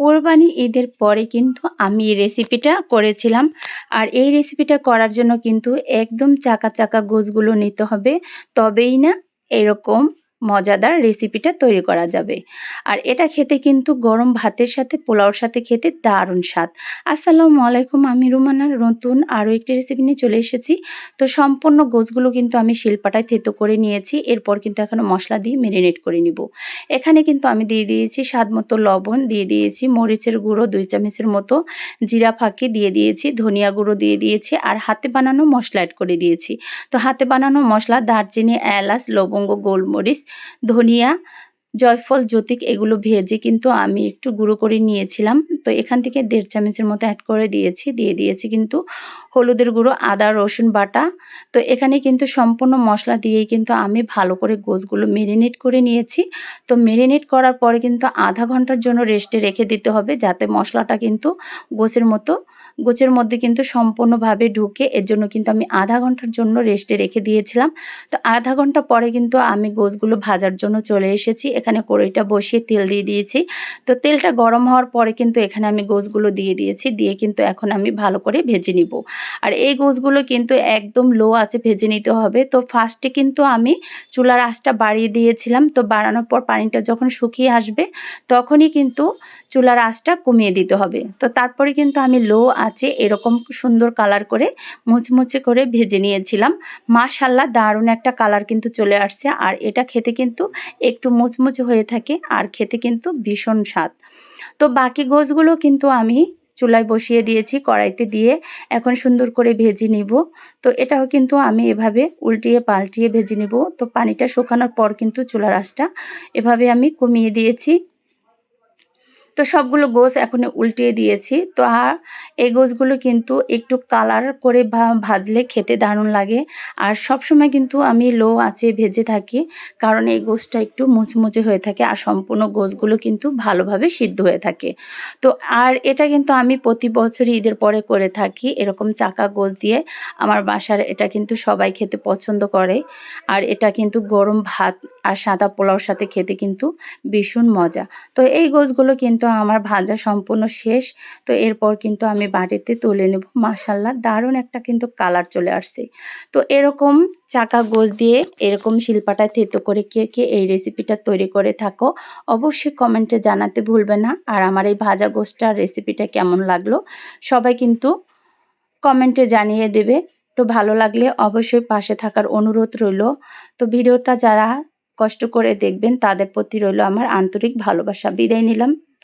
কোরবানি ঈদের পরে কিন্তু আমি এই রেসিপিটা করেছিলাম। আর এই রেসিপিটা করার জন্য কিন্তু একদম চাকা চাকা গোছগুলো নিতে হবে। তবেই না এরকম মজাদার রেসিপিটা তৈরি করা যাবে। আর এটা খেতে কিন্তু গরম ভাতের সাথে, পোলাওর সাথে খেতে দারুণ স্বাদ। আসসালামু আলাইকুম, আমি রুমানার নতুন আরও একটি রেসিপি নিয়ে চলে এসেছি। তো সম্পূর্ণ গোছগুলো কিন্তু আমি শিলপাটায় থেতো করে নিয়েছি। এরপর কিন্তু এখনও মশলা দিয়ে মেরিনেট করে নিব। এখানে কিন্তু আমি দিয়ে দিয়েছি স্বাদ মতো লবণ, দিয়ে দিয়েছি মরিচের গুঁড়ো, দুই চামচের মতো জিরা ফাঁকি দিয়ে দিয়েছি, ধনিয়া গুঁড়ো দিয়ে দিয়েছি আর হাতে বানানো মশলা অ্যাড করে দিয়েছি। তো হাতে বানানো মশলা, দারচিনি, এলাচ, লবঙ্গ, গোলমরিচ ধনিয়া জয়ফল জ্যোতিক এগুলো ভেজে কিন্তু আমি একটু গুঁড়ো করে নিয়েছিলাম। তো এখান থেকে দেড় চামচের মতো অ্যাড করে দিয়েছি, দিয়ে দিয়েছি কিন্তু হলুদের গুঁড়ো, আদা, রসুন বাটা। তো এখানে কিন্তু সম্পূর্ণ মশলা দিয়েই কিন্তু আমি ভালো করে গোছগুলো মেরিনেট করে নিয়েছি। তো মেরিনেট করার পরে কিন্তু আধা ঘণ্টার জন্য রেস্টে রেখে দিতে হবে যাতে মশলাটা কিন্তু গোছের মতো, গোছের মধ্যে কিন্তু সম্পূর্ণভাবে ঢুকে। এর জন্য কিন্তু আমি আধা ঘণ্টার জন্য রেস্টে রেখে দিয়েছিলাম। তো আধা ঘণ্টা পরে কিন্তু আমি গোছগুলো ভাজার জন্য চলে এসেছি। এখানে কড়াইটা বসিয়ে তেল দিয়ে দিয়েছি। তো তেলটা গরম হওয়ার পরে কিন্তু এখানে আমি গোছগুলো দিয়ে দিয়েছি, দিয়ে কিন্তু এখন আমি ভালো করে ভেজে নিব। আর এই গোছগুলো কিন্তু একদম লো আছে ভেজে নিতে হবে। তো ফার্স্টে কিন্তু আমি চুলার আঁচটা বাড়িয়ে দিয়েছিলাম। তো বাড়ানোর পর পানিটা যখন শুকিয়ে আসবে, তখনই কিন্তু চুলার আঁচটা কমিয়ে দিতে হবে। তো তারপরে কিন্তু আমি লো আছে এরকম সুন্দর কালার করে মুচমুচে করে ভেজে নিয়েছিলাম। মাশাল্লাহ দারুণ একটা কালার কিন্তু চলে আসছে। আর এটা খেতে কিন্তু একটু মুচমুচে হয়ে থাকে। আর খেতে কিন্তু ভীষণ স্বাদ। তো বাকি গোছগুলো কিন্তু আমি চুলায় বসিয়ে দিয়েছি, কড়াইতে দিয়ে এখন সুন্দর করে ভেজে নিব। তো এটাও কিন্তু আমি এভাবে উল্টিয়ে পাল্টিয়ে ভেজে নিব। তো পানিটা শুকানোর পর কিন্তু চুলার আঁচটা এভাবে আমি কমিয়ে দিয়েছি। তো সবগুলো গোছ এখন উল্টিয়ে দিয়েছি। তো আর এই গোছগুলো কিন্তু একটু কালার করে ভাজলে খেতে দারুণ লাগে। আর সবসময় কিন্তু আমি লো আছে ভেজে থাকি, কারণ এই গোছটা একটু মুচমুচে হয়ে থাকে আর সম্পূর্ণ গোছগুলো কিন্তু ভালোভাবে সিদ্ধ হয়ে থাকে। তো আর এটা কিন্তু আমি প্রতি বছরই ঈদের পরে করে থাকি, এরকম চাকা গোছ দিয়ে। আমার বাসার এটা কিন্তু সবাই খেতে পছন্দ করে। আর এটা কিন্তু গরম ভাত আর সাদা পোলাওর সাথে খেতে কিন্তু ভীষণ মজা। তো এই গোছগুলো কিন্তু আমার ভাজা সম্পূর্ণ শেষ। তো এরপর কিন্তু আমি বাটিতে তুলে নেব। মাসাল্লাহ দারুণ একটা কিন্তু কালার চলে আসছে। তো এরকম চাকা গোজ দিয়ে এরকম শিল্পাটায় থেতো করে কে কে এই রেসিপিটা তৈরি করে থাকো, অবশ্যই কমেন্টে জানাতে ভুলবে না। আর আমার এই ভাজা গোষ্ঠটার রেসিপিটা কেমন লাগল, সবাই কিন্তু কমেন্টে জানিয়ে দেবে। তো ভালো লাগলে অবশ্যই পাশে থাকার অনুরোধ রইল। তো ভিডিওটা যারা কষ্ট করে দেখবেন, তাদের প্রতি রইল আমার আন্তরিক ভালোবাসা। বিদায় নিলাম।